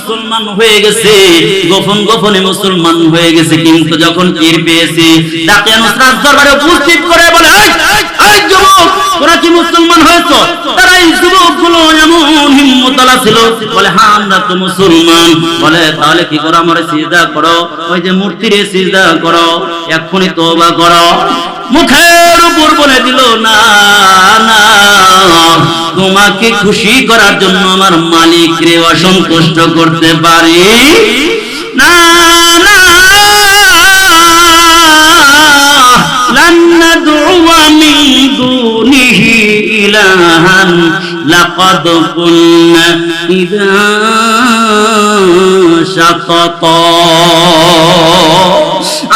মুসলমান হয়ে গেছে, গোপন গোপনে মুসলমান হয়ে গেছে, কিন্তু যখন পীর পেয়েছে, তাকে নুসরাত দরবারে উপস্থিত করে বলে মুসলমান হয়েছ? তারা হ্যাঁ তো তাহলে কি করো করো, ওই যে করো, এক্ষুনি করো। মুখের উপর বলে দিল না না তোমাকে খুশি করার জন্য আমার মালিক রে অসন্তুষ্ট করতে পারি না না لن ندعو من دونه إلها لقد قلنا إذا شططا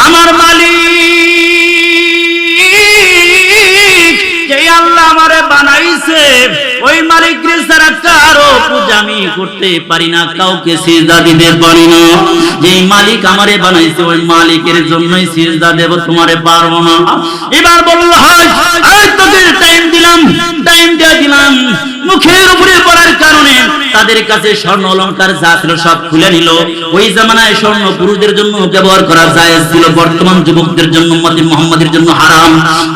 আমার মালিক মুখের উপরে পড়ার কারণে তাদের কাছে স্বর্ণ অলংকার সব খুলে নিল। ওই জামানায় স্বর্ণ পুরুষদের জন্য ব্যবহার করা জায়েজ ছিল, বর্তমান যুবকদের জন্য মোহাম্মদের জন্য হারাম।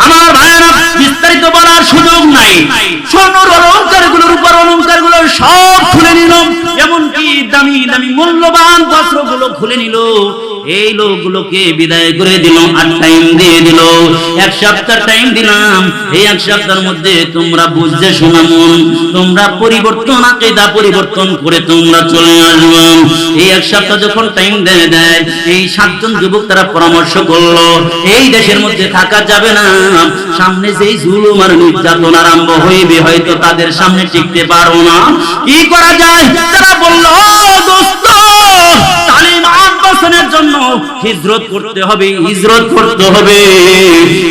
আমার বিস্তারিত বলার সুযোগ নাই। অলংকার অলংকারগুলো সব খুলে নিল এমনকি দামি দামি মূল্যবান বস্ত্রগুলো খুলে নিল। এই লোকগুলোকে বিদায় করে দিল আর টাইম দিয়ে দিল। এক সপ্তাহ টাইম দিলাম, এই এক সপ্তাহের মধ্যে তোমরা বুঝতে শোনা মন, তোমরা পরিবর্তন, আকেদা পরিবর্তন করে তোমরা চলে আসবে। এই এক সপ্তাহ যখন টাইম দেয় দেয়, এই সাতজন যুবক তারা পরামর্শ করল, এই দেশের মধ্যে থাকা যাবে না। সামনে যেই জুলুম আর নির্যাতন আরম্ভ হইবে, হয়তো তাদের সামনে টিকতে পারব না। কি করা যায়? তারা বলল দোস্ত, তালিম বছরের জন্য হিজরত করতে হবে, হিজরত করতে হবে।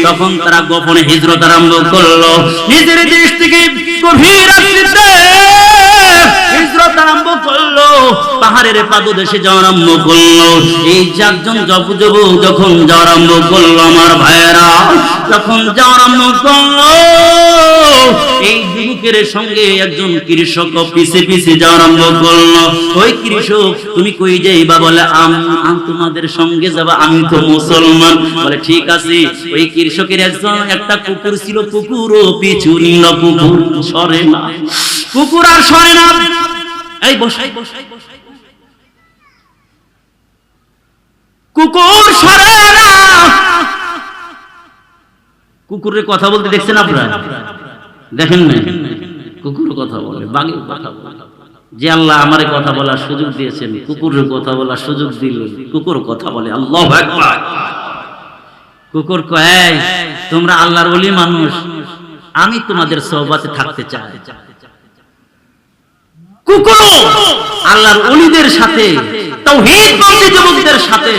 তখন তারা গোপনে হিজরত আরম্ভ করল। নিজের দেশ থেকে গভীর হিজরত আরম্ভ করল, পাহাড়ের পাদদেশে আরম্ভ করল। এই চারজন যখন আরম্ভ করল, আমার ভাইয়েরা, যখন আরম্ভ করল, এই যুবকের সঙ্গে একজন কৃষক পিছে পিছে আরম্ভ করল। ওই কৃষক, তুমি কই যাইবা? বলে তোমাদের সঙ্গে যাবা, আমি তো মুসলমান। বলে, ঠিক আছে। ওই কৃষকের একজন, একটা কুকুর ছিল, কুকুরও পিছু নিল, কুকুর সরে না। কুকুর আর সরে না। এই বসাই বসাই বসাই কুকুর সরে না। কুকুরের কথা বলতে দেখছেন আপনারা? দেখেন না কুকুর কথা বলে, বাঘের কথা বলে। যে আল্লাহ আমারে কথা বলার সুযোগ দিয়েছেন, কুকুরের কথা বলার সুযোগ দিলেন কুকুর কথা বলে। আল্লাহ কুকুর কয় তোমরা আল্লাহর বলি মানুষ। আমি তোমাদের সহবাতে থাকতে চাই। কুকুরও আল্লাহর অলিদের সাথে সাথে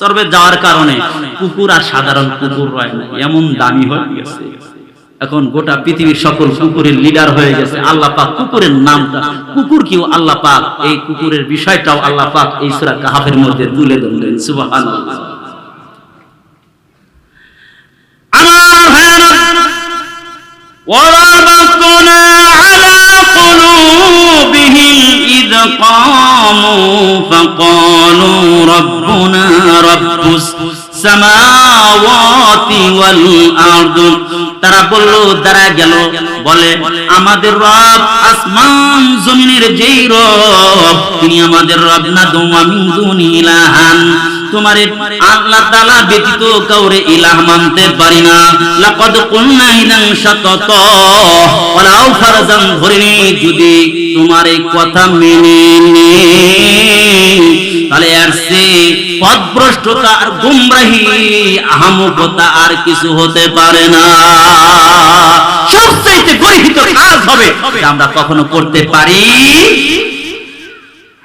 সর্বে যাওয়ার কারণে কুকুর আর সাধারণ কুকুর হয় না, এমন দামি হয়ে গেছে। এখন গোটা পৃথিবীর সকল কুকুরের লিডার হয়ে গেছে, আল্লাহ পাক কুকুরের নামটা কুকুর কিও আল্লাহ পাক, এই কুকুরের বিষয়টাও আল্লাহ পাক এই সূরা কাহাফের মধ্যে তুলে ধরলেন, সুবহানাল্লাহ। আমার ভাইরা ওরা বাকুনা إذ قاموا فقالوا ربنا رب السماوات والأرض তারা বলল তারা গেল বলে আমাদের রব আসমান জমিনের যেই রব তিনি আমাদের রব না দুমামিন দুনি ইলাহান তোমারে আল্লাহ ব্যতীত কাউরে ইলাহ মানতে পারি না। যদি কথা মেনে তাহলে আর সে আর গুমরাহি আহামকতা আর কিছু হতে পারে না। সবচেয়ে গরিহিত কাজ হবে আমরা কখনো করতে পারি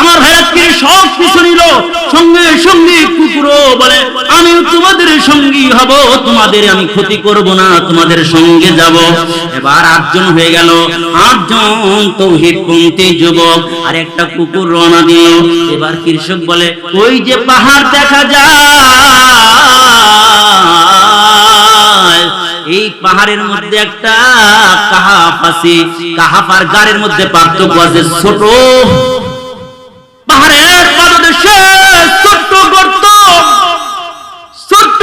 আমার ভাইরা কি সব পিছু নিল। সঙ্গে সঙ্গে কুকুরও বলে আমি তোমাদের সঙ্গী হব, তোমাদের আমি ক্ষতি করব না, তোমাদের সঙ্গে যাব। এবার আটজন হয়ে গেল। আটজন তৌহিদ পন্থী যুবক আর একটা কুকুর রওনা দিল। এবার কৃষক বলে, ওই যে পাহাড় দেখা যায়, এই পাহাড়ের মধ্যে একটা কাহাফ আছে। কাহাফ আর গাড়ের মধ্যে পার্থক্য আছে। ছোট পাদদেশে ছোট্ট গর্ত, ছোট্ট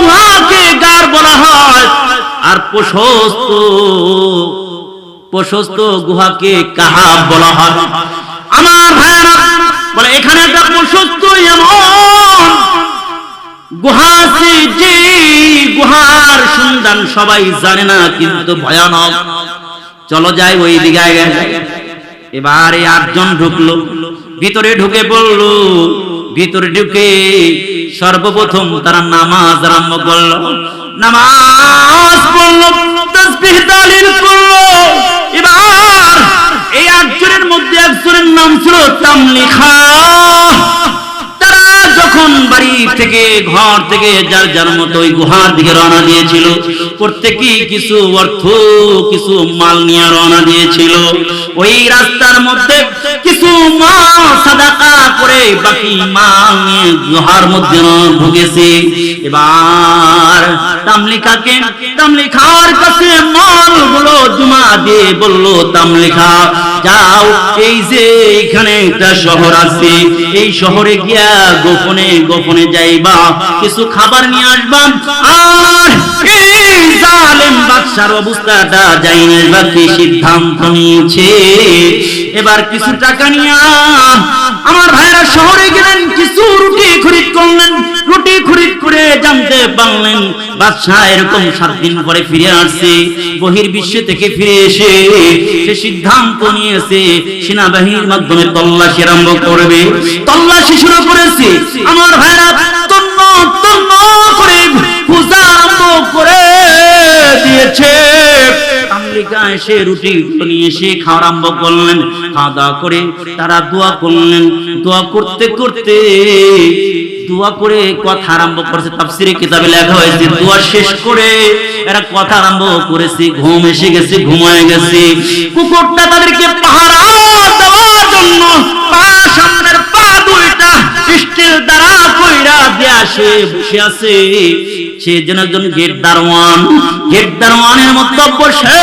গুহাকে গার বলা হয়। আর প্রশস্ত প্রশস্ত গুহাকে বলা হয়? আমার বলে, এখানে একটা প্রশস্ত এমন গুহা যে গুহার সন্ধান সবাই জানে না, কিন্তু ভয়ানক। চলো যাই ওই দিকে আগে এবার আটজন ঢুকলো। ভিতরে ঢুকে পড়ল ভিতরে ঢুকে সর্বপ্রথম তারা নামাজ আরম্ভ করল। নামাজ পড়ল তাসবিহ তাহলিল করল। এবার এই আটজনের মধ্যে একজনের নাম ছিল তামলিখা। তারা যখন বাড়ি থেকে, ঘর থেকে যার যার মতো ওই গুহার দিকে রওনা দিয়েছিল, প্রত্যেকেই কিছু অর্থ, কিছু মাল নিয়ে রওনা দিয়েছিল। ওই রাস্তার মধ্যে কিছু মাল সাদাকা করে বাকি মাল নিয়ে গুহার মধ্যে ভুগেছে। এবার তামলিকাকে তামলিখার কাছে মালগুলো জমা দিয়ে বলল তামলিখা যাও, এই যে এখানে একটা শহর আছে, এই শহরে গিয়া গোপনে গোপনে যাইবা, কিছু খাবার নিয়ে আসবা, আর এবার কিছু টাকা নিয়ে আমার ভাইরা শহরে গেলেন, কিছু রুটি খরিদ করলেন, রুটি খরিদ করে জানতে পারলেন বাদশাহ এরকম সাত দিন পরে ফিরে আসছে বহির বিশ্ব থেকে ফিরে এসে সে সিদ্ধান্ত নিয়েছে, সেনাবাহিনীর মাধ্যমে তল্লাশি আরম্ভ করবে। তল্লাশি শুরু করেছে। আমার ভাইরা তন্ন করে দিয়েছে। আমেরিকা এসে রুটি নিয়ে এসে খাওয়া আরম্ভ করলেন। খাওয়া দাওয়া করে তারা দোয়া করলেন। দোয়া করতে করতে দোয়া করে কথা আরম্ভ করেছে। কিতাবে লেখা হয়েছে, দোয়া শেষ করে এরা কথা আরম্ভ করেছে। ঘুম এসে গেছে, ঘুমায় গেছে। কুকুরটা তাদেরকে পাহারা দেওয়ার জন্য পা সামনের পা দুইটা স্টিল দ্বারা কইরা দিয়ে আসে বসে আছে। সে যেন একজন গেট দারোয়ান। গেট দারোয়ানের মতো বসে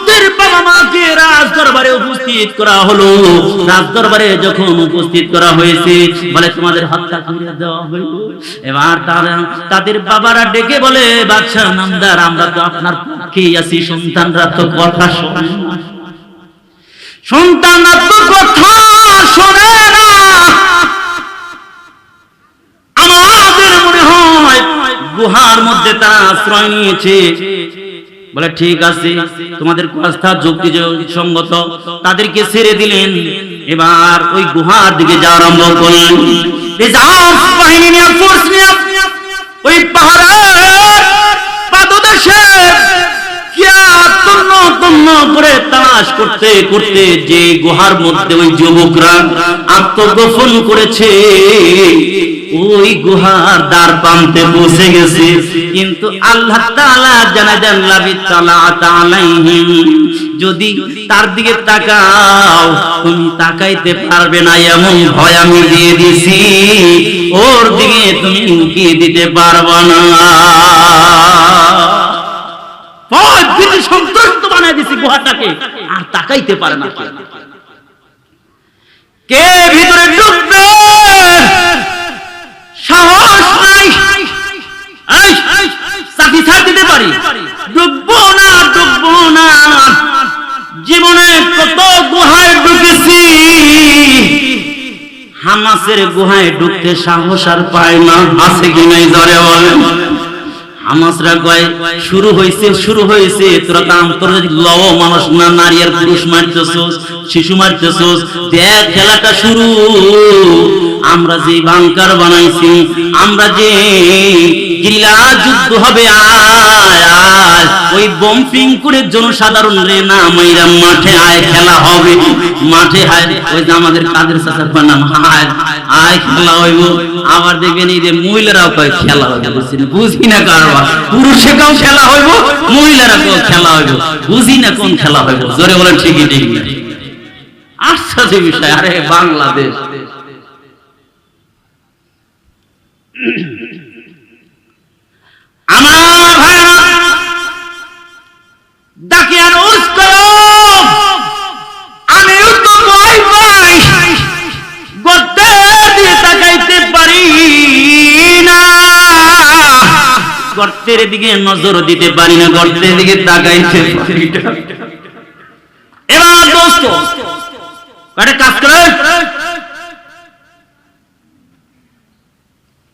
উপস্থিত করা হলো। রাজ দরবারে যখন উপস্থিত করা হয়েছে, বলে, তোমাদের হত্যা করে দেওয়া হইল এবার তারা তাদের বাবারা ডেকে বলে, বাদশাহ নামদার, আমরা তো আপনার পক্ষেই আছি, সন্তানরা তো কথা শোনে সন্তানরা তো কথা শোনে আমাদের মনে হয়, গুহার মধ্যে তারা আশ্রয় নিয়েছে। বলে, ঠিক আছে, তোমাদের কথা যুক্তি সঙ্গত তাদেরকে ছেড়ে দিলেন। এবার ওই গুহার দিকে যাওয়া আরম্ভ করলেন। ওই পাহাড়ের পাদদেশে করে তালাশ করতে করতে যে গুহার মধ্যে ওই যুবকরা আত্মগোপন করেছে ওই গুহার দ্বার প্রান্তে বসে গেছে। কিন্তু আল্লাহ তাআলা জানা জাল্লাবি তাআলা তাআলাইহিম যদি তার দিকে তাকাও, তুমি তাকাইতে পারবে না এমন ভয় আমি দিয়ে দিছি। ওর দিকে তুমি উকিয়ে দিতে পারবে না। ভয় ভীতি সন্তুষ্ট বানাই দিছি গুহাটাকে, আর তাকাইতে পারে না কে ভিতরে ঢুকবে সাহস নাই এই, চাকরি ছাড় দিতে পারি। ডুববো না ডুববো না। জীবনে কত গুহায় ঢুকেছি হামাসের গুহায় ঢুকতে সাহস আর পায় না। আছে কি নাই ধরে বলেন। আমাসরা কয়, শুরু হয়েছে শুরু হয়েছে তোরা তো মানুষ না, নারী আর পুরুষ শিশু মারতেছস, দেখ খেলাটা শুরু। আমরা যে বাংকার বানাইছি, আমরা যে গিলা যুদ্ধ হবে, আয় ওই বম্পিং করে জনসাধারণ রে না মাইরা মাঠে আয়, খেলা হবে। মাঠে ওই যে আমাদের কাদের বানাম আয় খেলা হইব। আবার দেখবেন এই যে মহিলারাও কয়, খেলা হবে বুঝছি না, বুঝি না পুরুষে কেউ খেলা হইব মহিলারা কেউ খেলা হইব। বুঝি না কোন খেলা হইব, জোরে বলেন ঠিকই ঠিক আশ্চর্য বিষয়, আরে বাংলাদেশ। আমার ভাইরা ডাকে আর দিয়ে তাকাইতে পারি গর্তের দিকে নজর দিতে পারি না, গর্তের দিকে তাকাইতে এবার দোস্ত কাজ করে।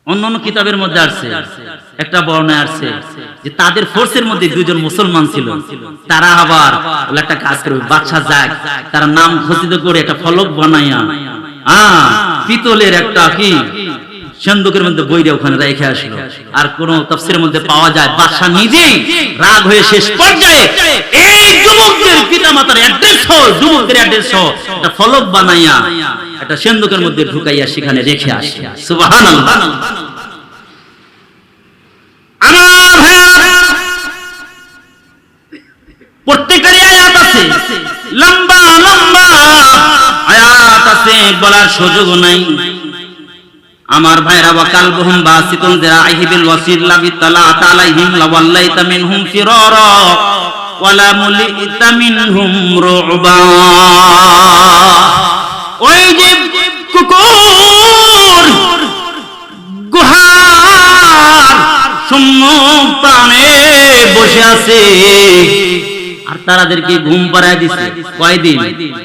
অন্য অন্য কিতাবের মধ্যে আসছে। একটা বর্ণায় আসছে যে তাদের ফোর্সের মধ্যে দুজন মুসলমান ছিল। তারা আবার একটা কাজ করবে বাচ্চা যাক, তারা নাম ঘোষিত করে একটা ফলক বানাইয়া হ্যাঁ পিতলের একটা কি, সন্দুকের মধ্যে বইরে ওখানে রেখে আসলো। আর কোন তফসিরের মধ্যে পাওয়া যায় বাদশা নিজেই রাগ হয়ে শেষ পর্যায়ে এই যুবকদের পিতামাতার অ্যাড্রেস সহ যুবকদের অ্যাড্রেস সহ একটা ফলক বানাইয়া একটা সন্দুকের মধ্যে ঢুকাইয়া সেখানে রেখে আসে। সুবহানাল্লাহ। প্রত্যেকেরই আয়াত আছে। লম্বা লম্বা আয়াত আছে বলার সুযোগ নাই। আমার ভাইরা, ওয়াকাল বহুম বাসিতুন যিরাইহি বিল ওয়াসিল লাবি তালা তালাইহিম লাওয়াল্লাইতা মিনহুম ফিরারা ওয়ালা মুলিতা মিনহুম রুবা। ওই যে কুকুর, গুহার সম্মুখ প্রাণে বসে আছে। আর তারাদেরকে ঘুম পাড়ায় দিছে। কয়দিন?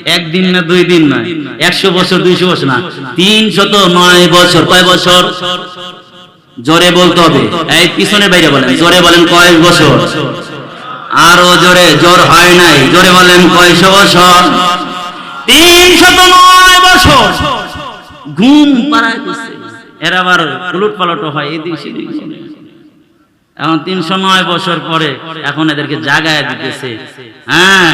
একদিন না দুই দিন না? একশো বছর, দুইশো বছর না? তিনশত নয় বছর। কয় বছর? জোরে বলতে হবে। এই পিছনে বাইরে বলেন। জোরে বলেন কয় বছর? আরও জোরে। জোর হয় নাই। জোরে বলেন কয়শো বছর? তিনশত নয় বছর। ঘুম পাড়ায় দিছে। এর আবার উলট পালট হয় এদিক সেদিক। এখন তিনশো নয় বছর পরে এখন এদেরকে জাগায় দিতেছে। হ্যাঁ।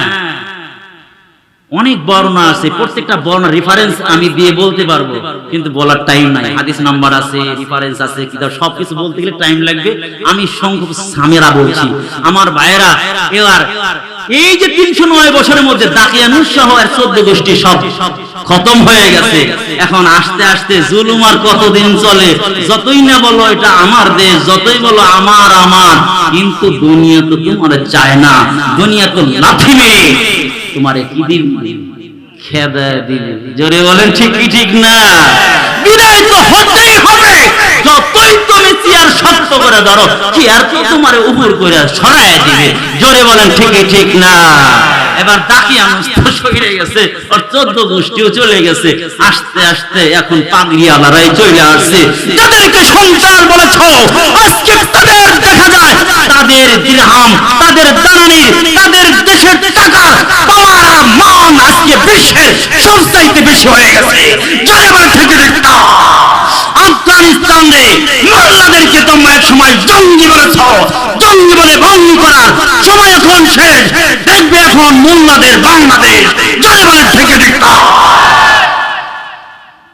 অনেক বর্ণনা আছে প্রত্যেকটা বর্ণনা রেফারেন্স আমি দিয়ে বলতে পারব কিন্তু বলার টাইম নাই। হাদিস নাম্বার আছে রেফারেন্স আছে কিতাব সবকিছু বলতে গেলে টাইম লাগবে। আমি সংখ্যক সামেরা বলছি। আমার ভাইয়েরা এবার এই যে তিনশো নয় বছরের মধ্যে দাকিয়ানুস সহ আর চোদ্দ গোষ্ঠী সব খতম হয়ে গেছে। এখন আস্তে আস্তে জুলুম আর কতদিন চলে? যতই না বলো এটা আমার দেশ যতই বলো আমার আমার। কিন্তু দুনিয়া তো তোমার চায় না। দুনিয়া তো লাথি মেয়ে তোমারে কি দিন। খেদা দিন জোরে বলেন, ঠিক কি ঠিক না? বিদায় তো হতেই হবে। যতই তুমি চেয়ার শক্ত করে ধরো, চেয়ার তো তোমার উপর করে সরায় দিবে। জোরে বলেন, ঠিকই, ঠিক না। এবার হয়ে গেছে আর চোদ্দ গোষ্ঠীও চলে গেছে। আস্তে আস্তে এখন পাগড়িয়ালারাই চলে আসছে। যাদেরকে সন্তান বলেছ, আজকে তাদের দেখা যায়, তাদের দিরহাম তাদের দানানি তাদের দেশের টাকা, পাওয়ার মান আজকে বিশ্বের সবচাইতে বেশি হয়ে গেছে যারা বলে থেকে দেখতা আফগানিস্তানে মোল্লাদেরকে তোমরা এক সময় জঙ্গি বলেছ জঙ্গি বলে ভঙ্গ করার সময় এখন শেষ, দেখবে এখন মোল্লাদের বাংলাদেশ। যারা থেকে দেখতা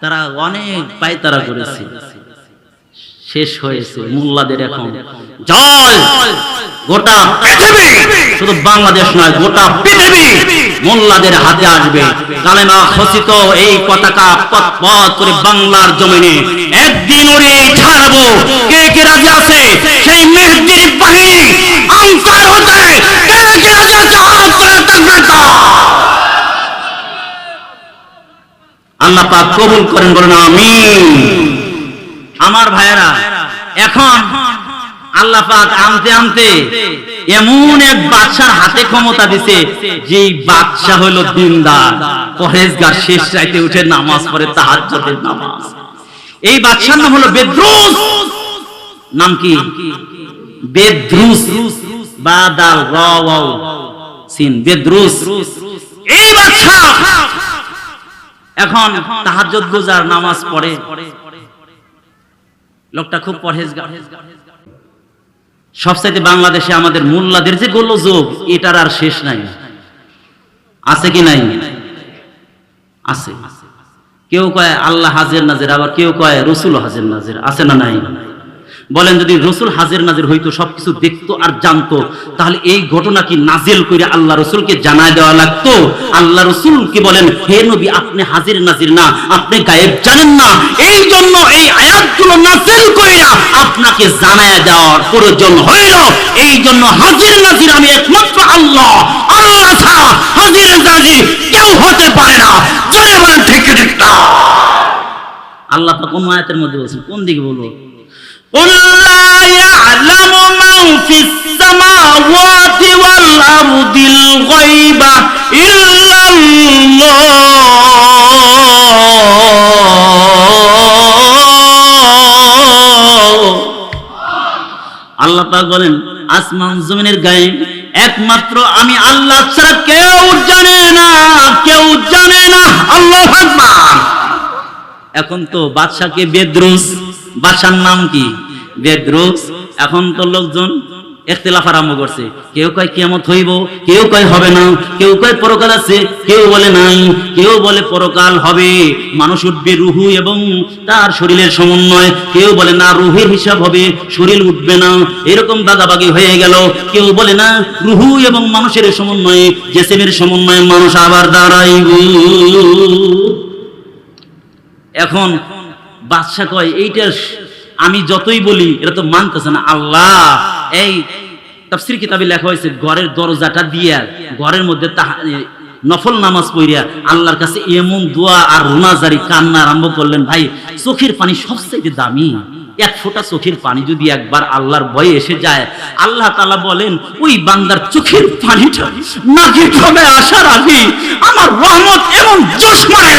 তারা অনেক পায়তারা করেছে। শেষ হয়েছে মোল্লাদের এখন। জল, গোটা পৃথিবী, শুধু বাংলাদেশ নয়, গোটা পৃথিবী মোল্লাদের হাতে আসবে। কালেমা খসিত এই পতাকা পথ করে বাংলার জমিনে। একদিন উড়ে ছাড়বো। কে কে রাজি আছে? সেই মেহদির বাহিনী আনসার হতে। কে কে রাজি আছে? করে আল্লাহ পাক কবুল করেন, বলেন আমিন। আমার ভাইয়েরা, এখন আল্লাহ পাক আনতে আনতে এমন এক বাদশার হাতে ক্ষমতা দিছে যে বাদশা হলো দিনদার। পরেজগার শেষ রাইতে উঠে নামাজ পড়ে তাহাজ্জুদের নামাজ। এই বাদশার নাম হলো বেদ্রুস। নাম কি? বেদ্রুস। বা দাল র সিন, বেদ্রুস। এই বাচ্চা এখন তাহাজ্জুদ গুজার নামাজ পড়ে। লোকটা খুব পরহেজগার। সবসাইতে বাংলাদেশে আমাদের মোল্লাদের যে গোলযোগ, এটার আর শেষ নাই। আছে কি নাই? আছে। কেউ কয় আল্লাহ হাজির নাজির, আবার কেউ কয় রসুল হাজির নাজির, আছে না নাই? বলেন যদি রসুল হাজির নাজির হইতো, সবকিছু দেখতো আর জানতো, তাহলে এই ঘটনা কি নাজিল করে আল্লাহ রসুলকে জানায় দেওয়া লাগতো? আল্লাহ রসুল কি বলেন, হে নবী, আপনি হাজির নাজির না, আপনি গায়েব জানেন না, এই জন্য এই আয়াতগুলো নাজিল কইরা আপনাকে জানায় দেওয়ার প্রয়োজন হইল। এই জন্য হাজির নাজির আমি একমাত্র আল্লাহ। আল্লাহ ছাড়া হাজির নাজির কেউ হতে পারে না। জোরে বলেন ঠিক ঠিক না? আল্লাহ কোন আয়াতের মধ্যে বলছেন, কোন দিকে বলব? আল্লাহ পাক বলেন, আসমান জমিনের গায়ে একমাত্র আমি আল্লাহ ছাড়া কেউ জানে না, কেউ জানে না, আল্লাহ আকবার। এখন তো বাদশাকে বেদ্রুস। বাদশার নাম কি? বেদ্রুস। এখন তো লোকজন ইখতিলাফ আরম্ভ করছে। কেউ কয় কিয়ামত হইব, কেউ কয় হবে না। কেউ কয় পরকাল আছে, কেউ বলে নাই। কেউ বলে পরকাল হবে। মানুষ উঠবে রুহু এবং তার শরীরের সমন্বয়। কেউ বলে না রুহের হিসাব হবে, শরীর উঠবে না। এরকম দাগাবাগি হয়ে গেল। কেউ বলে না রুহু এবং মানুষের সমন্বয়ে, জেসেমের সমন্বয়ে মানুষ আবার দাঁড়াইব। এখন বাদশা কয়, এইটা আমি যতই বলি, এটা তো মানতেছে না। আল্লাহ, এই তাফসির কিতাবে লেখা হয়েছে, ঘরের দরজাটা দিয়া, ঘরের মধ্যে নফল নামাজ পড়িয়া আল্লাহর কাছে এমন দোয়া আর রোনাজারি কান্না আরম্ভ করলেন, ভাই, চোখের পানি সবচেয়ে দামি। এক ফোঁটা চোখের পানি যদি একবার আল্লাহর ভয়ে এসে যায়, আল্লাহ তালা বলেন, ওই বান্দার চোখের পানিটা নাকি হবে আসার আগে আমার রহমত এমন জোশ মারে।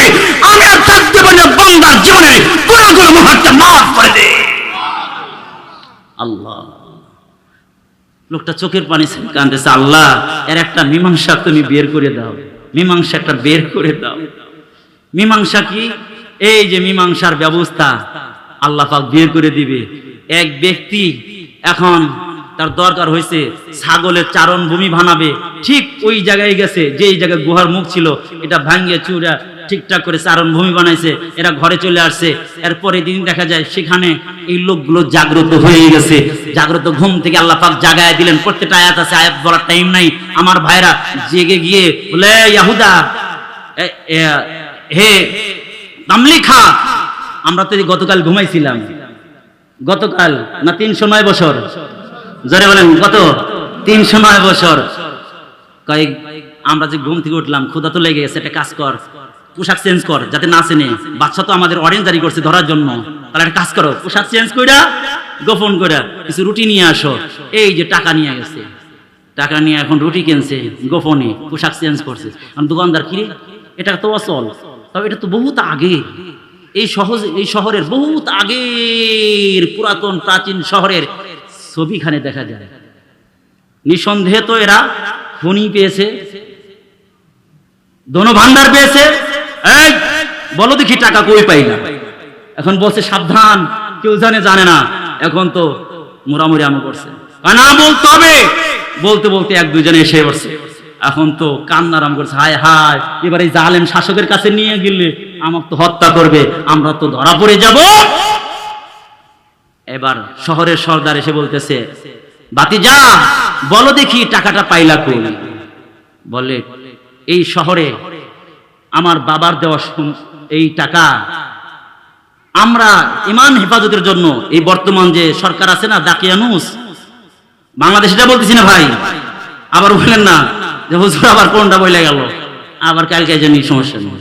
আমি আর থাকতে পারি না বান্দার জীবনে গুণাগুলো মুহূর্তে মাফ করে দে আল্লাহ লোকটা চোখের পানি কাঁদতেছে আল্লাহ, এর একটা মীমাংসা তুমি বের করে দাও। মীমাংসা একটা বের করে দাও। মীমাংসা কি? এই যে মীমাংসার ব্যবস্থা আল্লাহ পাক বের করে দিবে। এক ব্যক্তি এখন তার দরকার হয়েছে ছাগলের চারণ ভূমি বানাবে। ঠিক ওই জায়গায় গেছে, যেই জায়গায় গুহার মুখ ছিল, এটা ভাঙ্গে চুরা ঠিকঠাক করে চারণ ভূমি বানাইছে, এরা ঘরে চলে আসছে। এরপরে দিন দেখা যায় সেখানে এই লোকগুলো জাগ্রত হয়ে গেছে। জাগ্রত ঘুম থেকে আল্লাহ পাক জাগায় দিলেন। প্রত্যেকটা আয়াত আছে, আয়াত বলার টাইম নাই। আমার ভাইরা জেগে গিয়ে বলে ইয়াহুদা হে তামলিখা, আমরা তো গতকাল ঘুমাইছিলাম। গতকাল না তিনশো নয় বছর? জোরে বলেন, কত? তিনশো নয় বছর। কয়েক, আমরা যে ঘুম থেকে উঠলাম ক্ষুদা তো লেগে গেছে, একটা কাজ কর। পোশাক চেঞ্জ কর, যাতে না চেনে। বাচ্চা তো আমাদের অরেঞ্জ জারি করছে ধরার জন্য। তাহলে একটা কাজ করো, পোশাক চেঞ্জ কইরা, গোপন কইরা কিছু রুটি নিয়ে আসো। এই যে টাকা নিয়ে গেছে। টাকা নিয়ে এখন রুটি কিনছে, গোপনে পোশাক চেঞ্জ করছে। এখন দোকানদার, কিরে, এটা তো অচল। তবে এটা তো বহুত আগে। এই সহজ, এই শহরের বহুত আগের পুরাতন প্রাচীন শহরের ছবিখানে দেখা যায়। নিঃসন্দেহে তো এরা খনি পেয়েছে দোনো পেয়েছে বলো দেখি টাকা কই পাইলা এখন বলছে, সাবধান, কেউ জানে জানে না। এখন তো মোরামুরি আমো করছে। না বলতে হবে। বলতে বলতে এক দুজনে এসে পড়ছে। এখন তো কান্না আরাম করছে। হায় হায়, এবার এই জালেম শাসকের কাছে নিয়ে গেলে আমাকে তো হত্যা করবে। আমরা তো ধরা পড়ে যাব। এবার শহরের সর্দার এসে বলতেছে বাতি যা বলো দেখি টাকাটা পাইলা কই? বলে, এই শহরে আমার বাবার দেওয়া এই টাকা। আমরা ইমান হেফাজতের জন্য এই বর্তমান যে সরকার আছে না দাকিয়ানুস বাংলাদেশ এটা বলতেছি না ভাই, আবার বললেন না যে, হুজুর, আবার কোনটা বইলে গেল? আবার কালকে জানি সমস্যা নেই।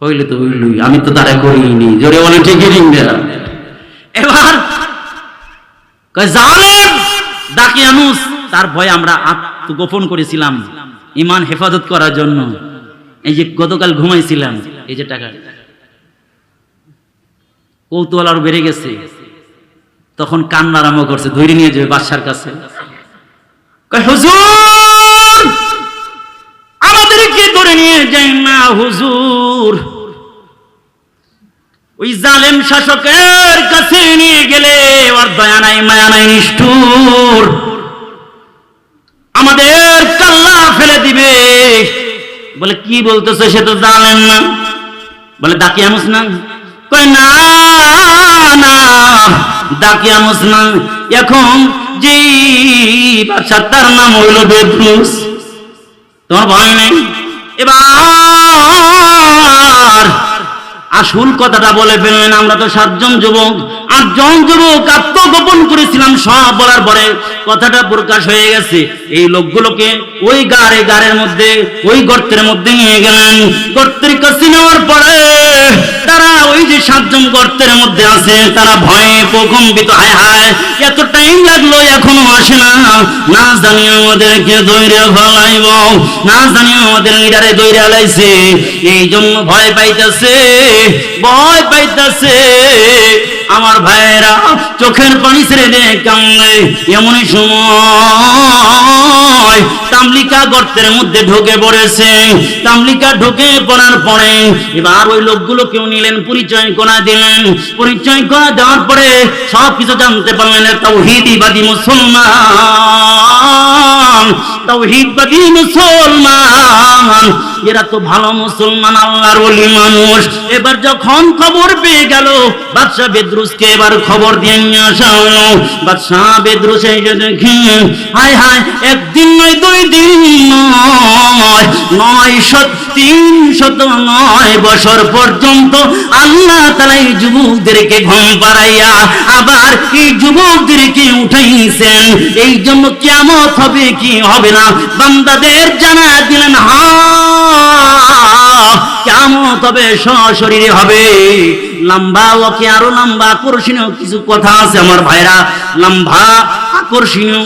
হইলে তো হইলই, আমি তো তারা করিনি, জোরে বলেন, ঠিকই ঠিক। এবার জালেম দাকিয়ানুস তার ভয়ে আমরা আত্মগোপন করেছিলাম ইমান হেফাজত করার জন্য। এই যে গতকাল ঘুমাইছিলাম, এই যে টাকা। কৌতূহল আরও বেড়ে গেছে। তখন কান্না আরম্ভ করছে, ধৈর্য নিয়ে যাবে বাদশার কাছে। হুজুর, আমাদেরকে ধরে নিয়ে যাই না, হুজুর। ওই জালেম শাসকের কাছে নিয়ে গেলে ওর দয়া নাই, মায়া নাই, নিষ্ঠুর। আমাদের কাল্লা ফেলে দিবে। বলে, কি বলতেছে সে তো জানেন না। বলে ডাকিয়া না। কই না না দাকিয়ামুস না। এখন যে বাচ্চার তার নাম হইল বেদ্রুস। তোমার ভয় নেই? এবার আসল কথাটা বলে ফেললেন, আমরা তো সাতজন যুবক, আটজন যুবক আত্মগোপন করেছিলাম, সব বলার পরে কথাটা প্রকাশ হয়ে গেছে। এই লোকগুলোকে ওই গাড়ে গাড়ের মধ্যে, ওই গর্তের মধ্যে নিয়ে গেলেন। গর্তের কাছে নেওয়ার পরে সাতজন গর্তের মধ্যে আছে, তারা ভয়ে প্রকম্পিত, হায় হায়, এত টাইম লাগল, এখনও আসে না। না জানি আমাদেরকে দৈরে ফলাইব না জানি আমাদের লিডারে দৈরে লাইছে এই জন্য ভয় পাইতেছে ভয় পাইতেছে। আমার ভাইয়েরা চোখের পানি ছেড়ে দে কামলে এমনই সময় তামলিকা গর্তের মধ্যে ঢুকে পড়েছে। তামলিকা ঢুকে পড়ার পরে এবার ওই লোকগুলো কেউ নিলেন, পরিচয় করা দিলেন। পরিচয় করা দেওয়ার পরে সব কিছু জানতে পারলেন তাওহিদিবাদী মুসলমান। তাওহিদবাদী মুসলমান। এরা তো ভালো মুসলমান, আল্লাহর ওলি মানুষ। এবার যখন খবর পেয়ে গেল, বাদশাহ বেদ্রুসকে এবার খবর দিয়ে নিয়ে আসা হলো। বাদশাহ বেদ্রুস যে দেখি, হায় হায়, একদিন নয়, দুই দিন নয় নয় শত তিন শত নয় বছর পর্যন্ত আল্লাহ তালা এই যুবকদেরকে ঘুম পাড়াইয়া আবার এই যুবকদেরকে উঠাইছেন। এই জন্য হবে কি হবে না? বান্দাদের জানা দিলেন হা হবে, সশরীরে হবে। লম্বা ওকে আরও লম্বা আকর্ষণীয় কিছু কথা আছে আমার ভাইরা। লম্বা আকর্ষণীয়